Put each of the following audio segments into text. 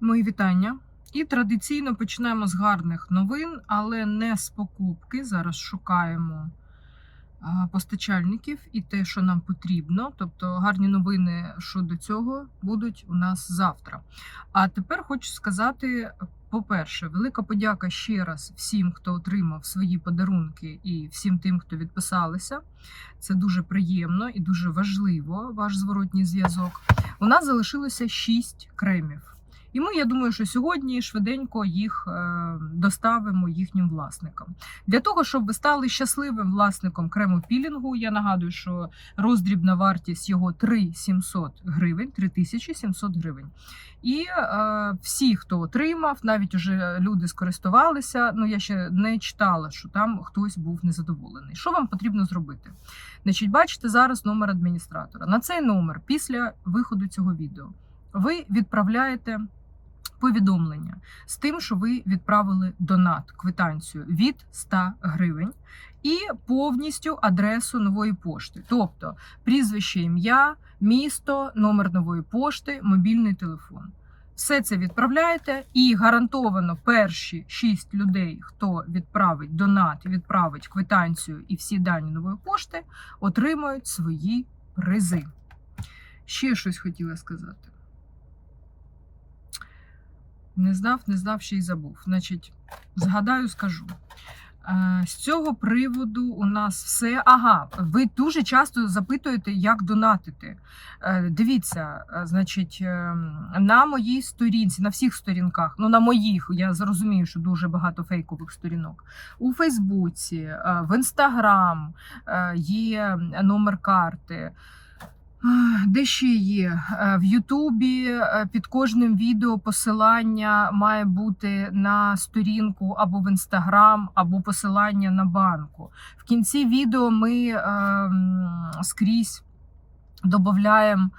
Мої вітання. І традиційно починаємо з гарних новин, але не з покупки. Зараз шукаємо постачальників і те, що нам потрібно. Тобто гарні новини щодо цього будуть у нас завтра. А тепер хочу сказати: по-перше, велика подяка ще раз всім, хто отримав свої подарунки, і всім тим, хто відписалися. Це дуже приємно і дуже важливо, ваш зворотній зв'язок. У нас залишилося 6 кремів. І ми, я думаю, що сьогодні швиденько їх е, доставимо їхнім власникам. Для того, щоб ви стали щасливим власником крему пілінгу, я нагадую, що роздрібна вартість його 3700 гривень, 3700 гривень. І е, всі, хто отримав, навіть уже люди скористувалися. Ну я ще не читала, що там хтось був незадоволений. Що вам потрібно зробити? Значить, бачите зараз номер адміністратора. На цей номер після виходу цього відео ви відправляєте повідомлення з тим, що ви відправили донат квитанцію від 100 гривень. І повністю адресу нової пошти, тобто прізвище, ім'я, місто, номер нової пошти, мобільний телефон. Все це відправляєте, і гарантовано перші шість людей, хто відправить донат, відправить квитанцію і всі дані нової пошти, отримають свої призи. Ще щось хотіла сказати. Не знав, не знав, ще й забув. Значить, згадаю, скажу. Е, З цього приводу у нас все. Ага, ви дуже часто запитуєте, як донатити. Е, Дивіться, е, значить, на моїй сторінці, на всіх сторінках, ну на моїх, я зрозумію, що дуже багато фейкових сторінок. У Фейсбуці, в Інстаграм є номер карти. Де ще є? Е, В Ютубі е, під кожним відео посилання має бути на сторінку або в Інстаграм, або посилання на банку. В кінці відео ми е, скрізь додаємо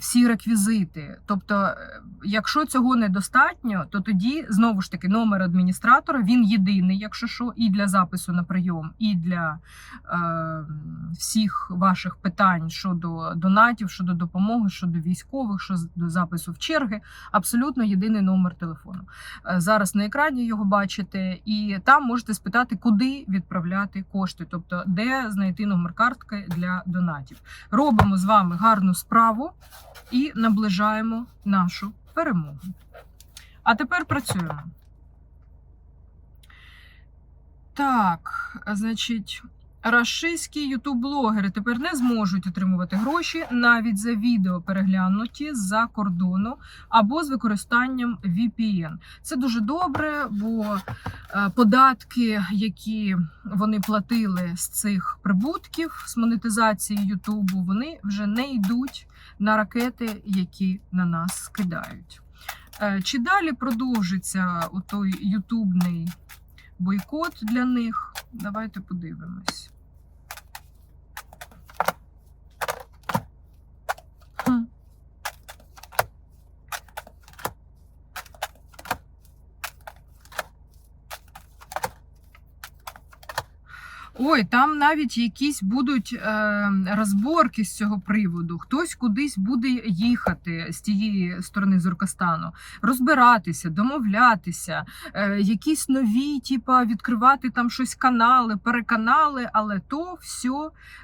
всі реквізити. Тобто, е, якщо цього недостатньо, то тоді знову ж таки номер адміністратора він єдиний, якщо що, і для запису на прийом, і для е, всіх ваших питань щодо донатів, щодо допомоги, щодо військових, щодо запису в черги. Абсолютно єдиний номер телефону. Е, Зараз на екрані його бачите, і там можете спитати, куди відправляти кошти, тобто де знайти номер картки для донатів. Робимо з вами гарну справу і наближаємо нашу перемогу. А тепер працюємо. Так, значить, рашистські ютуб-блогери тепер не зможуть отримувати гроші навіть за відео переглянуті з-за кордону або з використанням VPN. Це дуже добре, бо е, податки, які вони платили з цих прибутків з монетизації Ютубу, вони вже не йдуть на ракети, які на нас скидають. Е, Чи далі продовжиться той ютубний бойкот для них? Давайте подивимось. Ой, там навіть якісь будуть е, розборки з цього приводу. Хтось кудись буде їхати з тієї сторони Зоркостану, розбиратися, домовлятися, е, якісь нові, типа відкривати там щось канали, переканали, але то все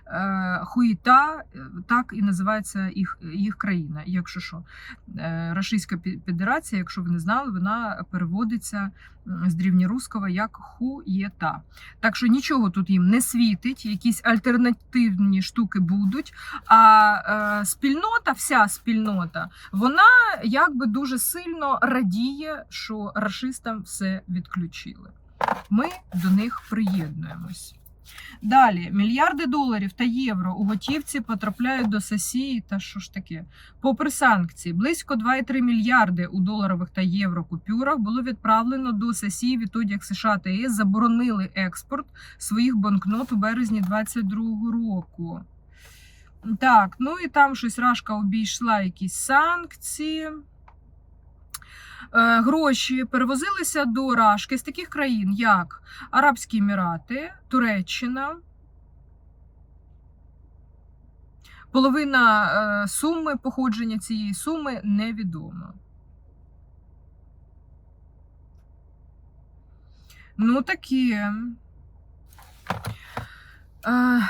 е, хуїта, е, так і називається їх, їх країна. Якщо що, е, Пі- Федерація, якщо ви не знали, вона переводиться з древньоруського як хуєта. Так що нічого тут їм не світить, якісь альтернативні штуки будуть. А е, спільнота, вся спільнота, вона якби дуже сильно радіє, що рашистам все відключили. Ми до них приєднуємось. Далі мільярди доларів та євро у готівці потрапляють до сесії. Та що ж таке? Попри санкції, близько 2,3 мільярди у доларових та євро купюрах було відправлено до сесії відтоді, як США та ЄС заборонили експорт своїх банкнот у березні 2022 року. Так, ну і там щось Рашка обійшла якісь санкції. Е, гроші перевозилися до Рашки з таких країн, як Арабські Емірати, Туреччина. Половина е, суми походження цієї суми невідома. Ну, такі е,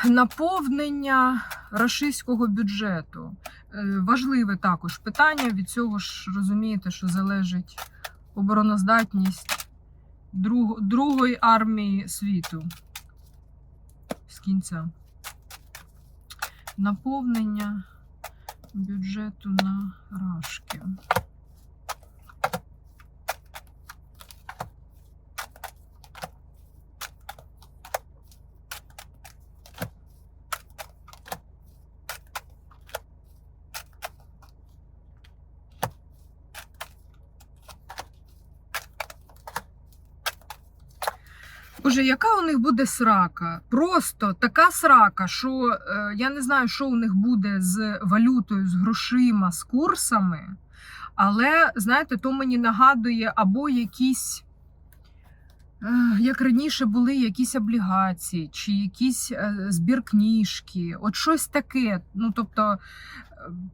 наповнення рашистського бюджету. Е, важливе також питання. Від цього ж розумієте, що залежить обороноздатність друг, другої армії світу. З кінця. Наповнення бюджету на рашки. Боже, яка у них буде срака? Просто така срака, що е, я не знаю, що у них буде з валютою, з грошима, з курсами. Але, знаєте, то мені нагадує або якісь, е, як раніше були якісь облігації, чи якісь е, збір книжки, от щось таке. Ну, тобто,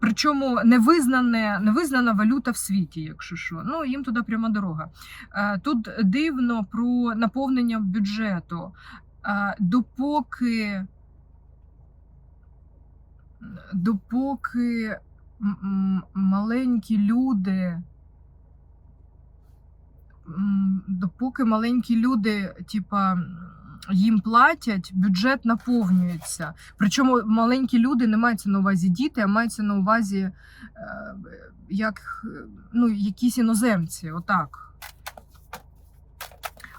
причому невизнане, невизнана валюта в світі, якщо що. Ну, їм туди пряма дорога. Е, Тут дивно про наповнення бюджету. Е, Допоки, допоки маленькі люди. Допоки маленькі люди, типа, їм платять, бюджет наповнюється. Причому маленькі люди не мається на увазі діти, а мається на увазі е, як ну, якісь іноземці. Отак.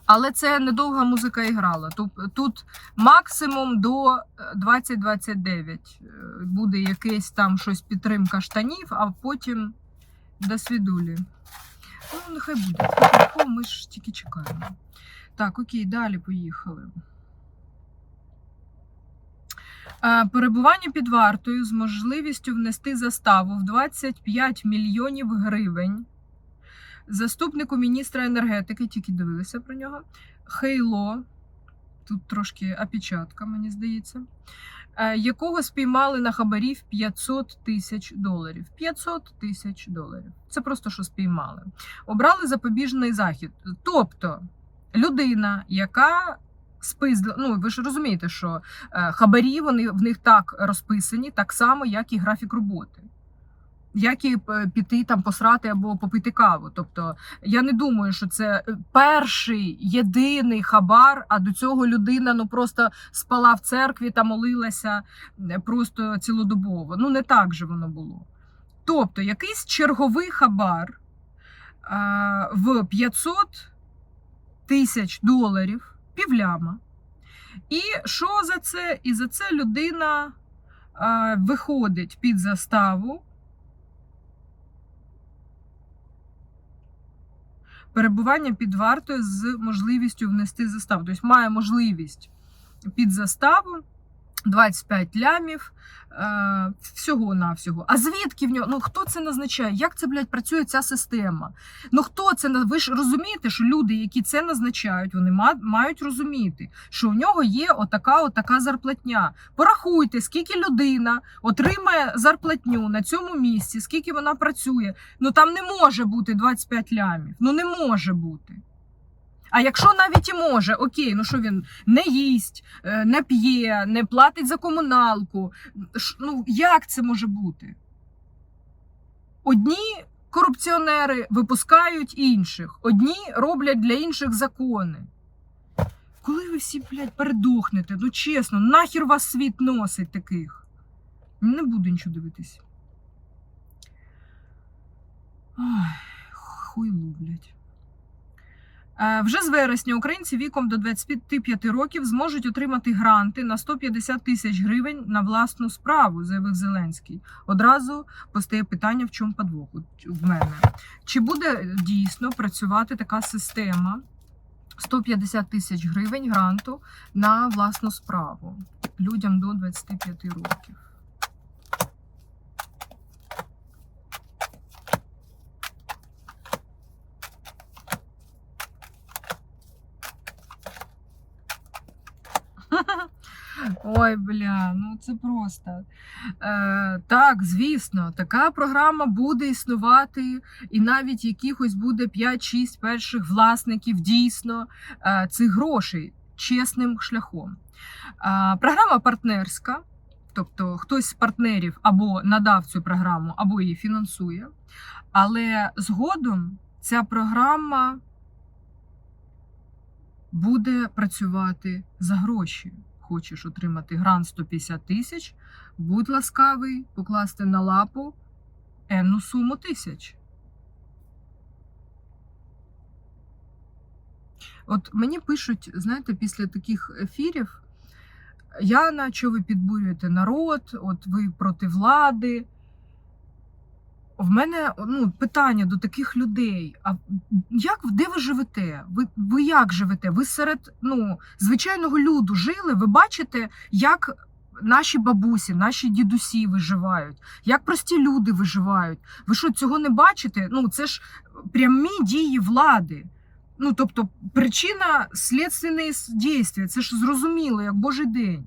Але це недовга музика і грала. Тут, тут максимум до е, 2029 е, буде якесь там щось підтримка штанів, а потім до свідулі. Ну, нехай буде. Ми ж тільки чекаємо. Так, окей, далі поїхали. Перебування під вартою з можливістю внести заставу в 25 мільйонів гривень заступнику міністра енергетики, тільки дивилися про нього. Хейло, тут трошки опечатка, мені здається, якого спіймали на хабарі в 500 тисяч доларів. 500 тисяч доларів. Це просто що спіймали. Обрали запобіжний захід. Тобто людина, яка спиздила, ну ви ж розумієте, що е, хабарі вони в них так розписані, так само, як і графік роботи. Як і е, піти там посрати або попити каву. Тобто я не думаю, що це е, перший єдиний хабар, а до цього людина ну просто спала в церкві та молилася е, просто цілодобово. Ну не так же воно було. Тобто, якийсь черговий хабар а, в 500 тисяч доларів, півляма. І що за це? І за це людина а, виходить під заставу. Перебування під вартою з можливістю внести заставу. Тобто має можливість під заставу 25 лямів е, всього навсього. А звідки в нього? Ну хто це назначає? Як це, блядь, працює ця система? Ну хто це Ви ж розумієте, що люди, які це назначають, вони мають розуміти, що в нього є отака, отака зарплатня. Порахуйте, скільки людина отримає зарплатню на цьому місці, скільки вона працює. Ну там не може бути 25 лямів. Ну не може бути. А якщо навіть і може, окей, ну що він не їсть, е, не п'є, не платить за комуналку. Ну як це може бути? Одні корупціонери випускають інших, одні роблять для інших закони. Коли ви всі, блядь, передохнете, ну чесно, нахер вас світ носить таких? Не буду нічого дивитись. Ой, хуйло, блядь. Е, Вже з вересня українці віком до 25 років зможуть отримати гранти на 150 тисяч гривень на власну справу, заявив Зеленський. Одразу постає питання, в чому подвох в мене. Чи буде дійсно працювати така система 150 тисяч гривень гранту на власну справу людям до 25 років? Ой, бля, ну це просто. Е, так, звісно, така програма буде існувати, і навіть якихось буде 5-6 перших власників дійсно е, цих грошей чесним шляхом. Е, програма партнерська, тобто хтось з партнерів або надав цю програму, або її фінансує. Але згодом ця програма буде працювати за гроші. Хочеш отримати грант 150 тисяч, будь ласкавий покласти на лапу енну суму тисяч. От мені пишуть, знаєте, після таких ефірів, Яна, що ви підбурюєте народ, от ви проти влади. В мене ну, питання до таких людей: а як де ви живете? Ви, ви як живете? Ви серед ну, звичайного люду жили? Ви бачите, як наші бабусі, наші дідусі виживають, як прості люди виживають? Ви що цього не бачите? Ну це ж прямі дії влади. Ну, тобто, причина слідственної дійства, це ж зрозуміло, як Божий день.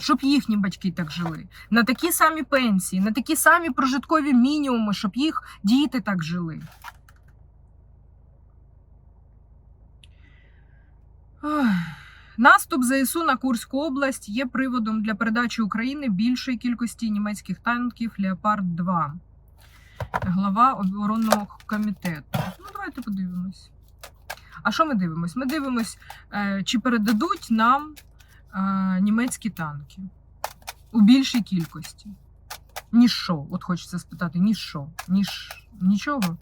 Щоб їхні батьки так жили. На такі самі пенсії, на такі самі прожиткові мінімуми, щоб їх діти так жили. Ох. Наступ ЗСУ на Курську область є приводом для передачі України більшої кількості німецьких танків Леопард 2 глава оборонного комітету. Ну, давайте подивимось. А що ми дивимось? Ми дивимось, е, чи передадуть нам німецькі танки у більшій кількості. Ніж? От хочеться спитати, ніж що? Ніж нічого?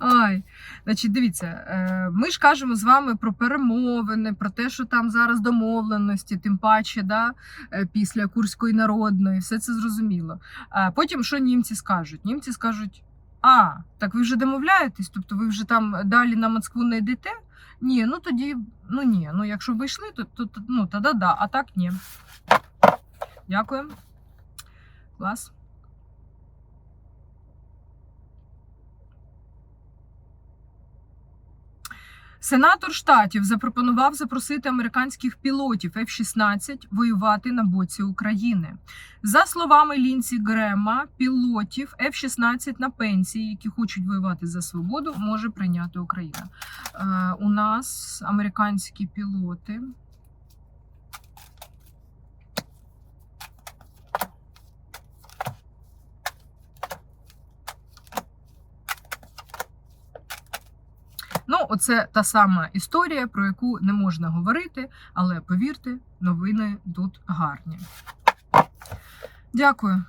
Ой, значить, дивіться, е, ми ж кажемо з вами про перемовини, про те, що там зараз домовленості, тим паче, да, е, після Курської народної, все це зрозуміло. А потім що німці скажуть? Німці скажуть: а, так ви вже домовляєтесь, тобто ви вже там далі на Москву не йдете? Ні, ну тоді, ну ні, ну якщо ви йшли, то, то, ну, тоді да, а так ні. Дякую. Клас. Сенатор штатів запропонував запросити американських пілотів F-16 воювати на боці України. За словами Лінсі Грема, пілотів F-16 на пенсії, які хочуть воювати за свободу, може прийняти Україна. Е, у нас американські пілоти. Ну, оце та сама історія, про яку не можна говорити, але повірте, новини тут гарні. Дякую.